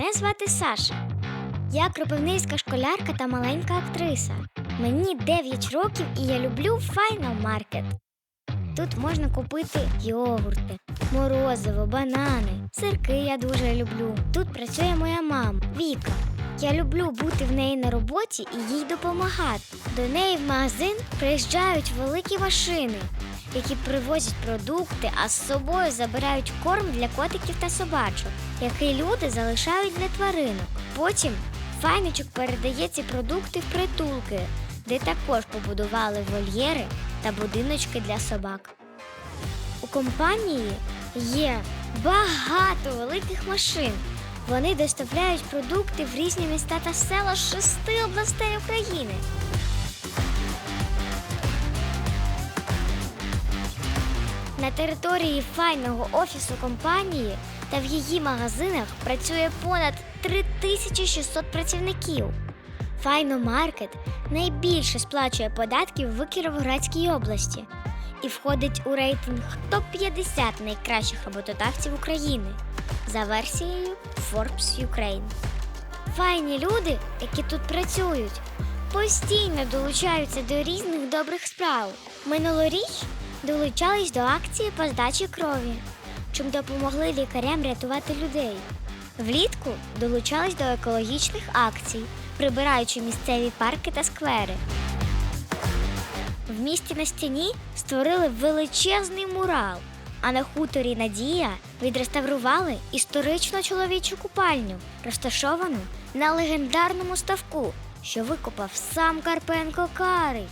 Мене звати Саша. Я кропивницька школярка та маленька актриса. Мені 9 років і я люблю Final Market. Тут можна купити йогурти, морозиво, банани, сирки я дуже люблю. Тут працює моя мама Віка. Я люблю бути в неї на роботі і їй допомагати. До неї в магазин приїжджають великі машини, які привозять продукти, а з собою забирають корм для котиків та собачок, який люди залишають для тваринок. Потім файничок передає ці продукти в притулки, де також побудували вольєри та будиночки для собак. У компанії є багато великих машин. Вони доставляють продукти в різні міста та села з шести областей України. На території файного офісу компанії та в її магазинах працює понад 3600 працівників. Файно Маркет найбільше сплачує податків в Кіровоградській області і входить у рейтинг топ-50 найкращих роботодавців України за версією Forbes Ukraine. Файні люди, які тут працюють, постійно долучаються до різних добрих справ. Минулоріч долучались до акції по здачі крові, чим допомогли лікарям рятувати людей. Влітку долучались до екологічних акцій, прибираючи місцеві парки та сквери. В місті на стіні створили величезний мурал, а на хуторі Надія відреставрували історичну чоловічу купальню, розташовану на легендарному ставку, що викопав сам Карпенко Карий.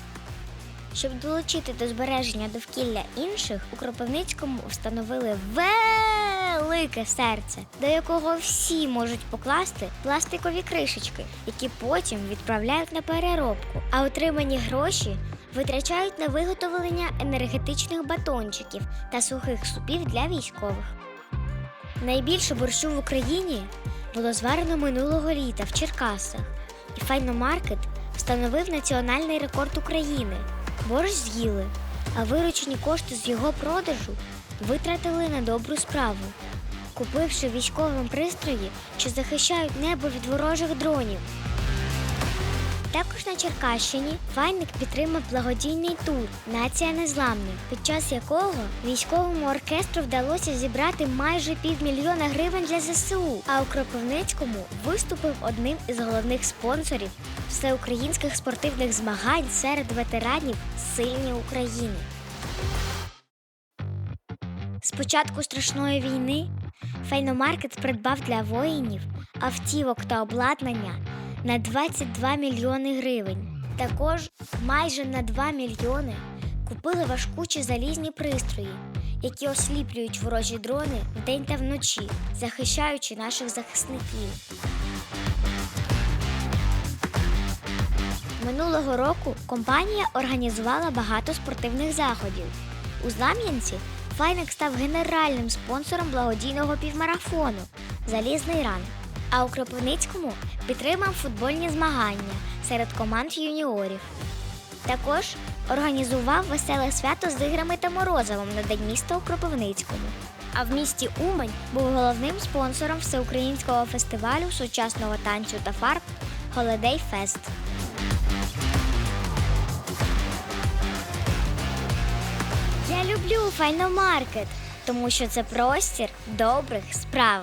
Щоб долучити до збереження довкілля інших, у Кропивницькому встановили велике серце, до якого всі можуть покласти пластикові кришечки, які потім відправляють на переробку, а отримані гроші витрачають на виготовлення енергетичних батончиків та сухих супів для військових. Найбільше борщу в Україні було зварено минулого літа в Черкасах, і Файномаркет встановив національний рекорд України. Борщ з'їли, а виручені кошти з його продажу витратили на добру справу, купивши військовим пристрої, що захищають небо від ворожих дронів. Також на Черкащині Файник підтримав благодійний тур Нація незламних, під час якого військовому оркестру вдалося зібрати майже півмільйона гривень для ЗСУ. А у Кропивницькому виступив одним із головних спонсорів всеукраїнських спортивних змагань серед ветеранів Сильні України. З початку страшної війни Файномаркет придбав для воїнів автівок та обладнання на 22 мільйони гривень. Також майже на 2 мільйони купили важкучі залізні пристрої, які осліплюють ворожі дрони вдень та вночі, захищаючи наших захисників. Минулого року компанія організувала багато спортивних заходів. У Знам'янці Файник став генеральним спонсором благодійного півмарафону Залізний ран. А у Кропивницькому підтримав футбольні змагання серед команд юніорів. Також організував веселе свято з іграми та морозивом на День міста у Кропивницькому. А в місті Умань був головним спонсором всеукраїнського фестивалю сучасного танцю та фарб Holiday Fest. Я люблю Файномаркет, тому що це простір добрих справ.